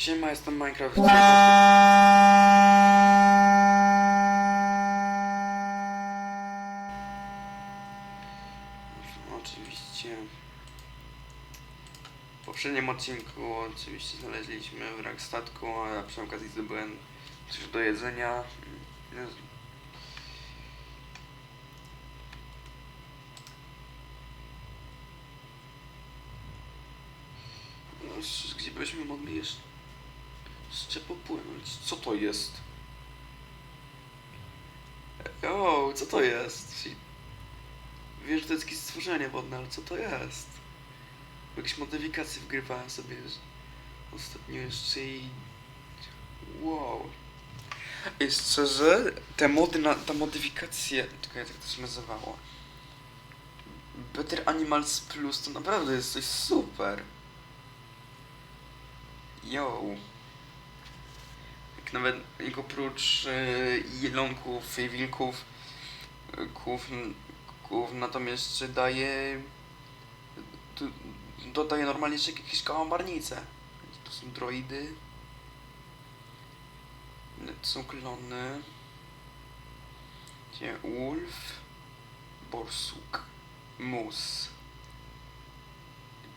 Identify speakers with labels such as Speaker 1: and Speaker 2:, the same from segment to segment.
Speaker 1: Siema, jestem Minecraft. Oczywiście. W poprzednim odcinku oczywiście znaleźliśmy wrak statku, a ja przy okazji zdobyłem coś do jedzenia. No, Gdzie byśmy mogli jeszcze, jeszcze popłynąć? Co to jest? O, co to jest? Wiesz, to jest jakieś stworzenie wodne, ale co to jest? Jakieś modyfikacje wgrywałem sobie ostatnio jeszcze i... Wow. I szczerze, te mody na... ta modyfikacje... Czekaj, jak to się nazywało? Better Animals Plus to naprawdę jest coś super. Yo. Nawet oprócz yy, jelonków i wilków, y, ków, ków natomiast daje dodaje normalnie jeszcze jakieś kałamarnice. To są droidy. To są klony. Gdzie Wolf, Borsuk, Mus,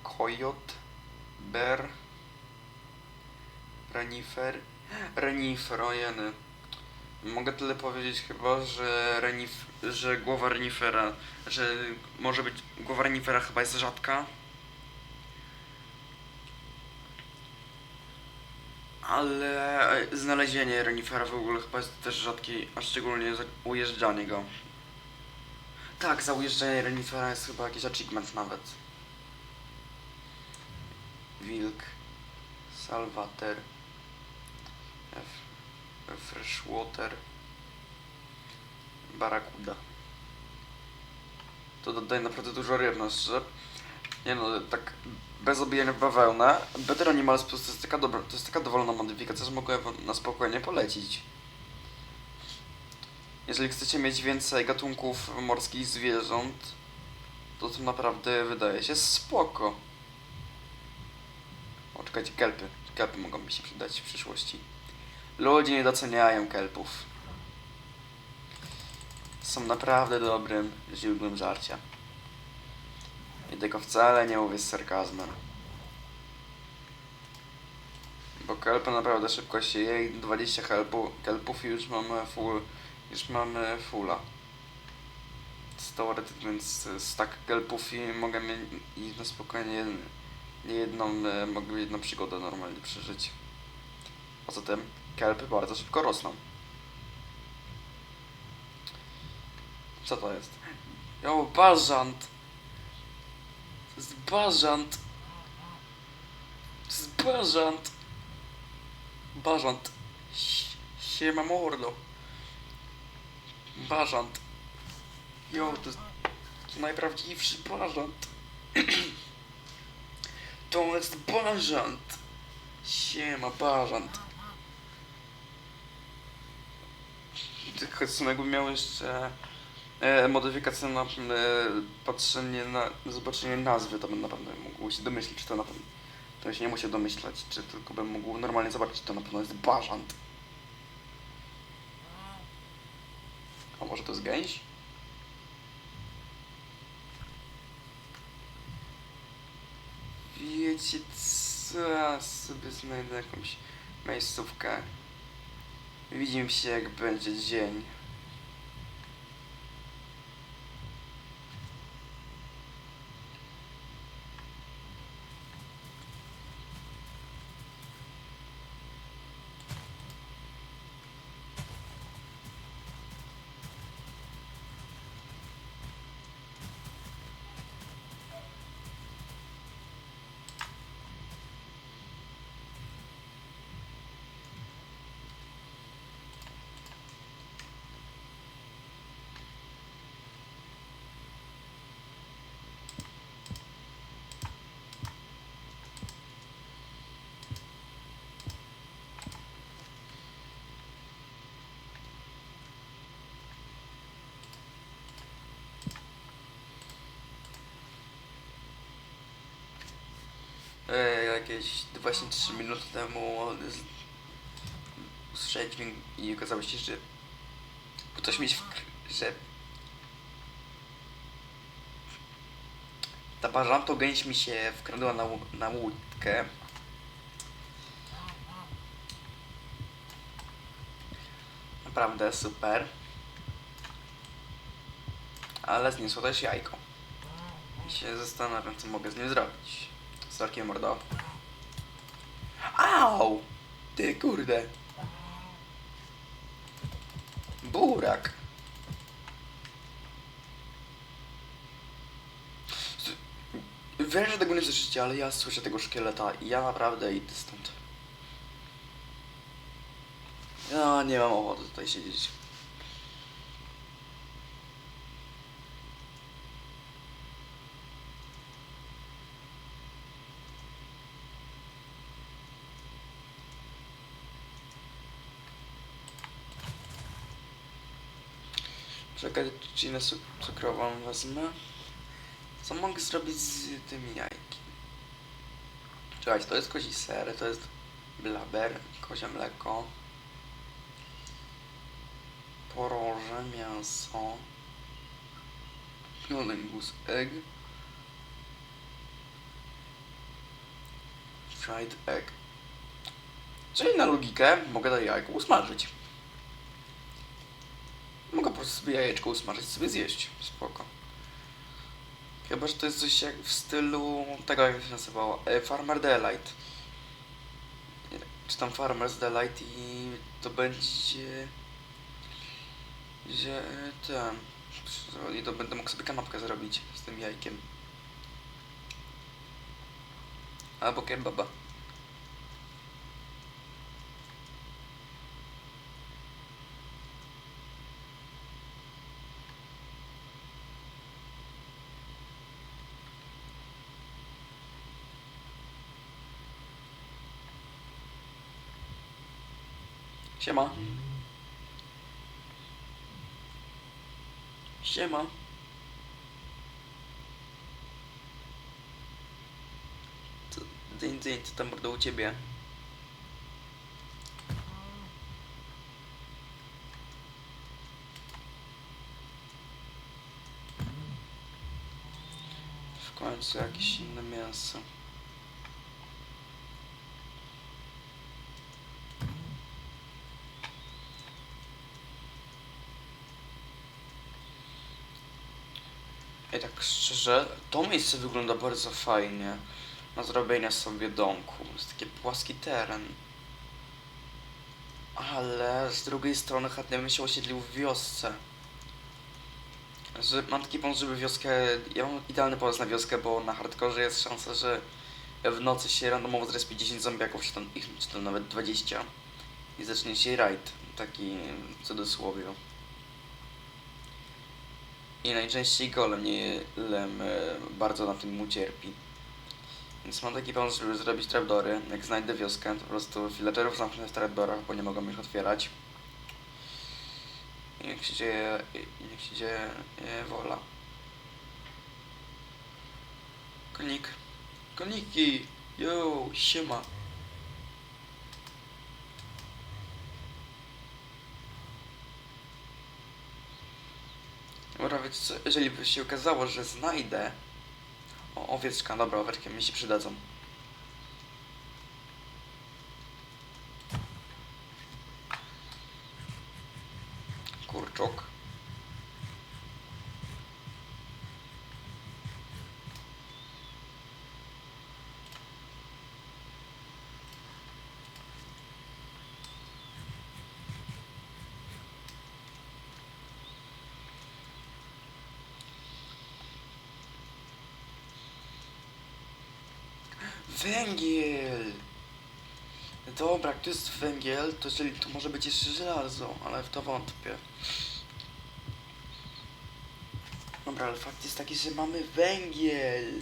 Speaker 1: Coyot, Bear, Renifer. Renifer, ojeny. Mogę tyle powiedzieć chyba, że renif, że głowa renifera, że może być, głowa renifera chyba jest rzadka. Ale znalezienie renifera w ogóle chyba jest też rzadkie, a szczególnie za ujeżdżanie go. Tak, za ujeżdżanie renifera jest chyba jakiś achievement nawet. Wilk, Salvater, F, Freshwater, Barakuda. To dodaje naprawdę dużo ryb. Nie no, tak bez obijania w bawełnę. Better Animals Plus to jest taka dobra, to jest taka dowolna modyfikacja, że mogę na spokojnie polecić. Jeżeli chcecie mieć więcej gatunków morskich zwierząt, to to naprawdę wydaje się spoko. O, czekajcie, kelpy. Kelpy mogą mi się przydać w przyszłości. Ludzie nie doceniają kelpów. Są naprawdę dobrym źródłem żarcia. I tego wcale nie mówię z sarkazmem. Bo kelpy naprawdę szybko się je i 20 kelpu, kelpów i już mamy full, już mamy fulla. Z teoretycznie, więc z tak kelpów i mogę mieć i na spokojnie nie jedną, e, mogę jedną przygodę normalnie przeżyć. Poza tym kelpy bardzo szybko rosną. Co to jest? O, bażant! To jest bażant! To jest bażant! Bażant! Si- Siema mordo! Bażant! Jo, to jest najprawdziwszy bażant! To jest bażant! Siema bażant! Jakby miał jeszcze e, modyfikację na e, patrzenie na zobaczenie nazwy, to bym na pewno mógł się domyślić, czy to na pewno. To się nie musiał domyślać, czy tylko bym mógł normalnie zobaczyć, to na pewno jest bażant. A może to jest gęś? Wiecie co, sobie znajdę jakąś miejscówkę. Widzimy się jak będzie dzień. E, jakieś właśnie 3 minuty temu usłyszałem dźwięk i okazało się, że ktoś mi że ta bażanto gęś mi się wkradła na, na łódkę. Naprawdę super. Ale zniosło też jajko. I się zastanawiam, co mogę z nim zrobić. Sorki mordo. Au! Ty kurde. Burak. Wiem, że tego nie słyszycie, ale ja słyszę tego szkieleta i ja naprawdę idę stąd. Ja nie mam ochoty tutaj siedzieć. Czekaj, trzcinę cuk- cukrową wezmę. Co mogę zrobić z tymi jajki? Czekajcie, to jest kozi ser, to jest blaber, kozie mleko. Poroże, mięso. Goose egg. Fried egg. Czyli na logikę mogę to jajko usmażyć. Prostu sobie jajeczko usmażyć, sobie zjeść. Spoko. Chyba, że to jest coś jak w stylu tego, jak się nazywało, e, Farmer Delight. Czy tam Farmer's Delight i to będzie... Że ten... I to będę mógł sobie kanapkę zrobić z tym jajkiem. Albo kebaba. Siema. Siema. Co, dzień, co tam mordo u ciebie? W końcu jakieś inne mięso. I tak szczerze, to miejsce wygląda bardzo fajnie na zrobienie sobie domku. Jest taki płaski teren. Ale z drugiej strony chętnie bym się osiedlił w wiosce. Że mam taki pomysł, żeby wioskę... Ja mam idealny pomysł na wioskę, bo na hardkorze jest szansa, że w nocy się randomowo zrespi 10 zombiaków, czy tam, ich- czy tam nawet 20 i zacznie się raid. Taki w cudzysłowie. I najczęściej golem nie lem e, bardzo na tym ucierpi. Więc mam taki pomysł, żeby zrobić trapdory. Jak znajdę wioskę, to po prostu villagerów zamknę w trapdorach, bo nie mogą ich otwierać. I niech się dzieje, niech się dzieje e, wola. Konik. Koniki! Yo, siema. Dobra, wiecie co, jeżeli by się okazało, że znajdę... O, owieczka, dobra, owieczki mi się przydadzą. Węgiel! Dobra, to jest węgiel, to jeżeli to może być jeszcze żelazo, ale w to wątpię. Dobra, ale fakt jest taki, że mamy węgiel.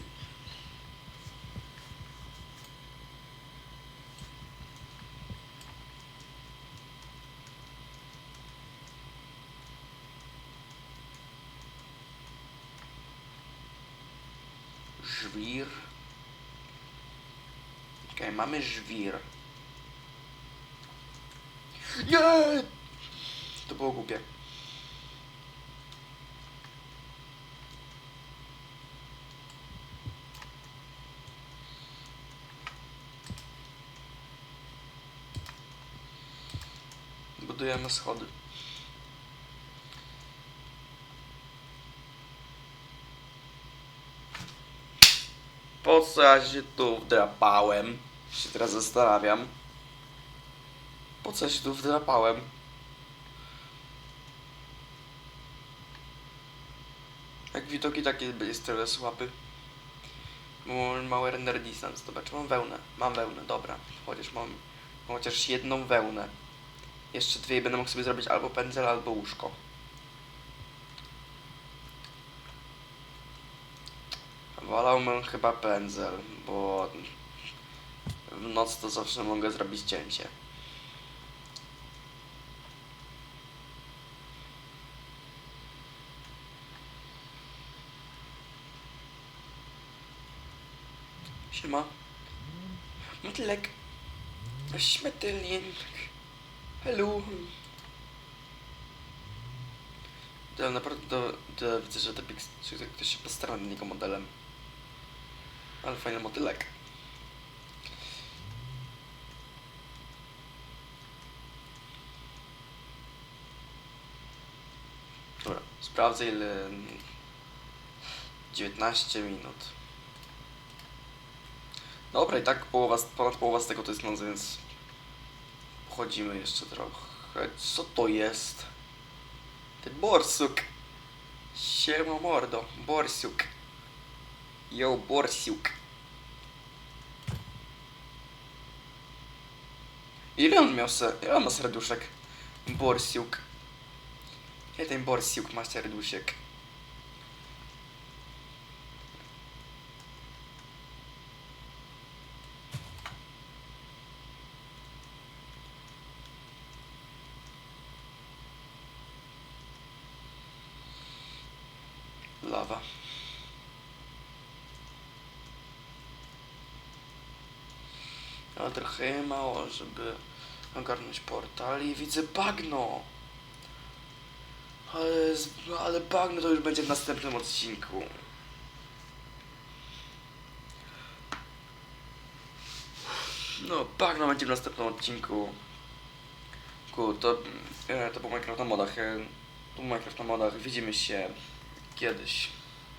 Speaker 1: Żwir. Okej, mamy żwir. Nie! To było głupie. Budujemy schody. Po co ja się tu wdrapałem? Się teraz zastanawiam. Po co się tu wdrapałem? Jak widoki takie jest tyle mam mały render distance. Zobacz, mam wełnę. Mam wełnę, dobra. Chociaż mam, mam chociaż jedną wełnę. Jeszcze dwie i będę mógł sobie zrobić albo pędzel, albo łóżko. Wolałbym chyba pędzel, bo w noc to zawsze mogę zrobić cięcie. Siema. Motylek. Śmetylnik. Hello. To naprawdę to, to widzę, że, te pix, że ktoś się postarał nad niego modelem. Ale fajny motylek. Dobra, sprawdzę ile... 19 minut. Dobra, i tak połowa, ponad połowa z tego to jest noc, więc pochodzimy jeszcze trochę. Co to jest? Ty borsuk. Siema mordo, borsuk. Yo, borsiuk. Ile on miał se... Ile on ma serduszek? Borsiuk. Ile ten borsiuk ma serduszek? Lawa. Ale trochę mało, żeby ogarnąć portal i widzę bagno. Ale, z- ale bagno to już będzie w następnym odcinku. No, bagno będzie w następnym odcinku. Ku, to, e, to był Minecraft na modach. E, tu Minecraft na modach. Widzimy się kiedyś.